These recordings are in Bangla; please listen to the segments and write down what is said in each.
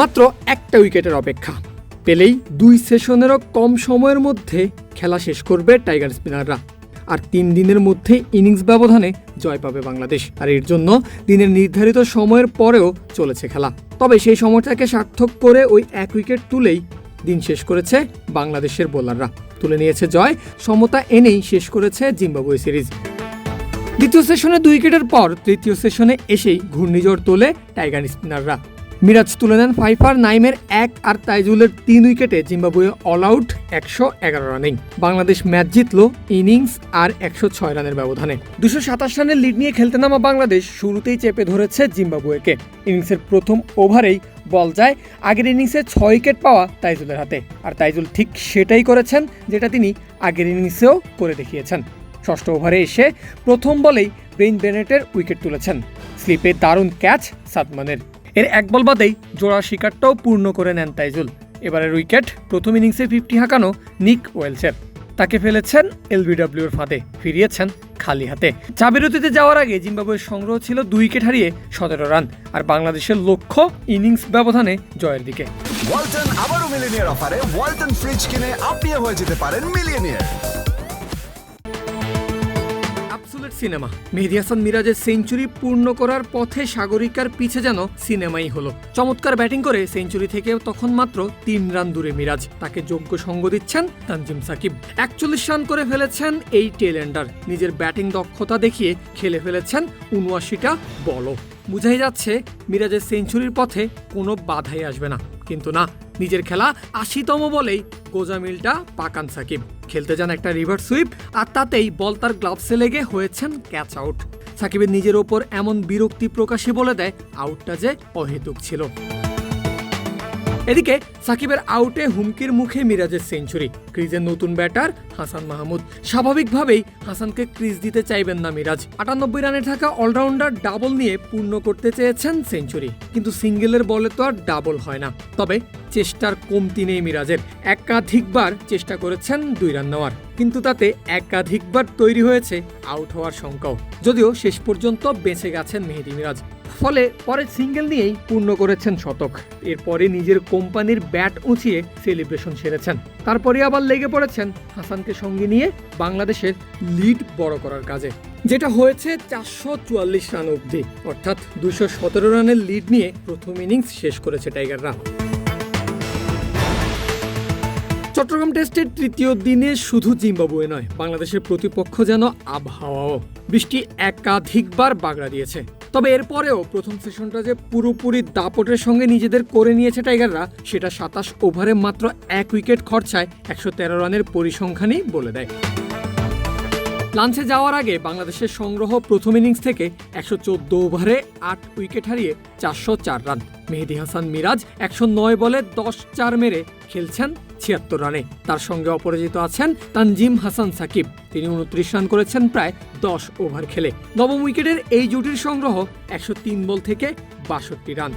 মাত্র একটা উইকেটের অপেক্ষা। পেলেই দুই সেশনেরও কম সময়ের মধ্যে খেলা শেষ করবে টাইগার স্পিনাররা। আর তিন দিনের মধ্যে ইনিংস ব্যবধানে জয় পাবে বাংলাদেশ। আর এর জন্য দিনের নির্ধারিত সময়ের পরেও চলেছে খেলা। তবে সেই সময়টাকে সার্থক করে ওই এক উইকেট তুলেই দিন শেষ করেছে বাংলাদেশের বোলাররা। তুলে নিয়েছে জয়, সমতা এনেই শেষ করেছে জিম্বাবুয়ে সিরিজ। দ্বিতীয় সেশনে দুই উইকেটের পর তৃতীয় সেশনে এসেই ঘূর্ণিঝড় তোলে টাইগার স্পিনাররা। মিরাজ তুলে নেন ফাইফার, নাইমের এক আর তাইজুলের তিন উইকেটে জিম্বাবুয়ে অল আউট একশো এগারো রানিং বাংলাদেশ ম্যাচ জিতল ইনিংস আর একশো ছয় রানের ব্যবধানে। দুশো সাতাশ রানের লিড নিয়ে খেলতে নামা বাংলাদেশ শুরুতেই চেপে ধরেছে জিম্বাবুয়েকে। ইনিংসের প্রথম ওভারেই বল যায়, আগের ইনিংসে ছয় উইকেট পাওয়া তাইজুলের হাতে। আর তাইজুল ঠিক সেটাই করেছেন যেটা তিনি আগের ইনিংসেও করে দেখিয়েছেন। ষষ্ঠ ওভারে এসে প্রথম বলেই ব্রেইন বেনেটের উইকেট তুলেছেন। স্লিপে দারুণ ক্যাচ সাদমানের। এর এক বল বাদেই জোড়া শিকারটাও পূর্ণ করে নেন তাইজুল। এবারের উইকেট প্রথম ইনিংসে ফিফটি হাঁকানো নিক ওয়েলসের। তাকে ফেলেছেন এলবিডব্লিউর ফাঁদে, ফিরিয়েছেন খালি হাতে। চা বিরতিতে যাওয়ার আগে জিম্বাবুয়ের সংগ্রহ ছিল দুই উইকেট হারিয়ে সতেরো রান, আর বাংলাদেশের লক্ষ্য ইনিংস ব্যবধানে জয়ের দিকে। ওয়ালটন আবারও মিলিনিয়ার অফারে ওয়ালটন ফ্রিজ কিনে আপনিও হয়ে যেতে পারেন মিলিয়নিয়ার। সিনেমা। মেহেদি হাসান মিরাজের সেঞ্চুরি পূর্ণ করার পথে সাগরিকার পিছে যেন সিনেমাই হলো। চমৎকার ব্যাটিং করে সেঞ্চুরি থেকে তখন মাত্র তিন রান দূরে মিরাজ। তাকে যোগ্য সঙ্গ দিচ্ছেন তানজিম সাকিব। একচল্লিশ রান করে ফেলেছেন এই টেলেন্ডার। নিজের ব্যাটিং দক্ষতা দেখিয়ে খেলে ফেলেছেন উনআশিটা বলও। বুঝাই যাচ্ছে, মিরাজের সেঞ্চুরির পথে কোনো বাধাই আসবে না। কিন্তু না, নিজের খেলা আশিতম বলেই গোজামিলটা পাকান সাকিব। খেলতে যান একটা রিভার সুইপ আর তাতেই বল তার গ্লাভসে লেগে হয়েছেন ক্যাচ আউট। সাকিবের নিজের ওপর এমন বিরক্তি প্রকাশে বলে দেয় আউটটা যে অহেতুক ছিল। এদিকে সাকিবের আউটে হুমকির মুখে মিরাজের সেঞ্চুরি। ক্রিজের নতুন ব্যাটার হাসান মাহমুদ। স্বাভাবিকভাবেই হাসানকে ক্রিজ দিতে চাইবেন না মিরাজ। আটানব্বই রানে থাকা অলরাউন্ডার ডাবল নিয়ে পূর্ণ করতে চেয়েছেন সেঞ্চুরি। কিন্তু সিঙ্গেলের বলে তো আর ডাবল হয় না। তবে চেষ্টার কমতি নেই মিরাজের। একাধিকবার চেষ্টা করেছেন দুই রান নেওয়ার। কিন্তু তাতে একাধিকবার তৈরি হয়েছে আউট হওয়ার শঙ্কাও। যদিও শেষ পর্যন্ত বেঁচে গেছেন মেহেদি মিরাজ। ফলে পরে সিঙ্গেল নিয়েই পূর্ণ করেছেন শতক। এরপরে নিজের কোম্পানির ব্যাট উঁচিয়ে সেলিব্রেশন সেরেছেন। তারপরে আবার লেগে পড়েছেন হাসানকে সঙ্গে নিয়ে বাংলাদেশের লিড বড় করার কাজে। যেটা হয়েছে চারশো চুয়াল্লিশ রান অবধি, অর্থাৎ দুশো সতেরো রানের লিড নিয়ে প্রথম ইনিংস শেষ করেছে টাইগাররা। চট্টগ্রাম টেস্টের তৃতীয় দিনে শুধু জিম্বাবুয়ে নয়, বাংলাদেশের প্রতিপক্ষ যেন আবহাওয়াও। বৃষ্টি একাধিকবার বাগড়া দিয়েছে। তবে এরপরেও প্রথম সেশনটা যে পুরোপুরি দাপটের সঙ্গে নিজেদের করে নিয়েছে টাইগাররা, সেটা সাতাশ ওভারে মাত্র এক উইকেট খরচায় একশো তেরো রানের পরিসংখ্যানই বলে দেয়। লাঞ্চে যাওয়ার আগে বাংলাদেশের সংগ্রহ প্রথম ইনিংস থেকে একশো চোদ্দ ওভারে আট উইকেট হারিয়ে চারশো চার রান। মেহেদি হাসান মিরাজ একশো নয় বলে দশ চার মেরে খেলছেন ছিয়াত্তর রানে। তার সঙ্গে অপরাজিত আছেন তানজিম হাসান সাকিব। তিনি উনত্রিশ রান করেছেন প্রায় দশ ওভার খেলে। নবম উইকেটের এই জুটির সংগ্রহ একশো তিন বল থেকে বাষট্টি রান।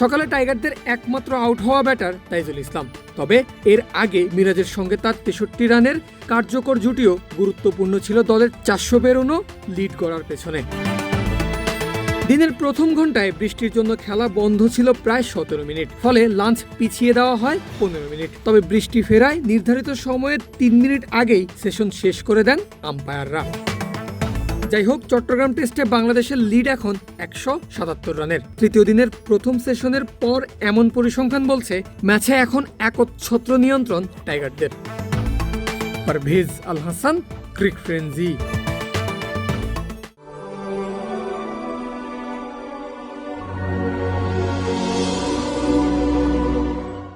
সকালে টাইগারদের একমাত্র আউট হওয়া ব্যাটার তাইজুল ইসলাম। তবে এর আগে মিরাজের সঙ্গে তার তেষট্টি রানের কার্যকর জুটিও গুরুত্বপূর্ণ ছিল দলের চারশো বেরোনো লিড করার পেছনে। দিনের প্রথম ঘন্টায় বৃষ্টির জন্য খেলা বন্ধ ছিল প্রায় সতেরো মিনিট। ফলে লাঞ্চ পিছিয়ে দেওয়া হয় পনেরো মিনিট। তবে বৃষ্টি ফেরায় নির্ধারিত সময়ের তিন মিনিট আগেই সেশন শেষ করে দেন আম্পায়াররা। যাই হোক, চট্টগ্রাম টেস্টে বাংলাদেশের লিড এখন একশো সাতাত্তর রানের। তৃতীয় দিনের প্রথম সেশনের পর এমন পরিসংখ্যান বলছে, ম্যাচে এখন একচ্ছত্র নিয়ন্ত্রণ টাইগারদের। Parvez Al Hasan, cric frenzy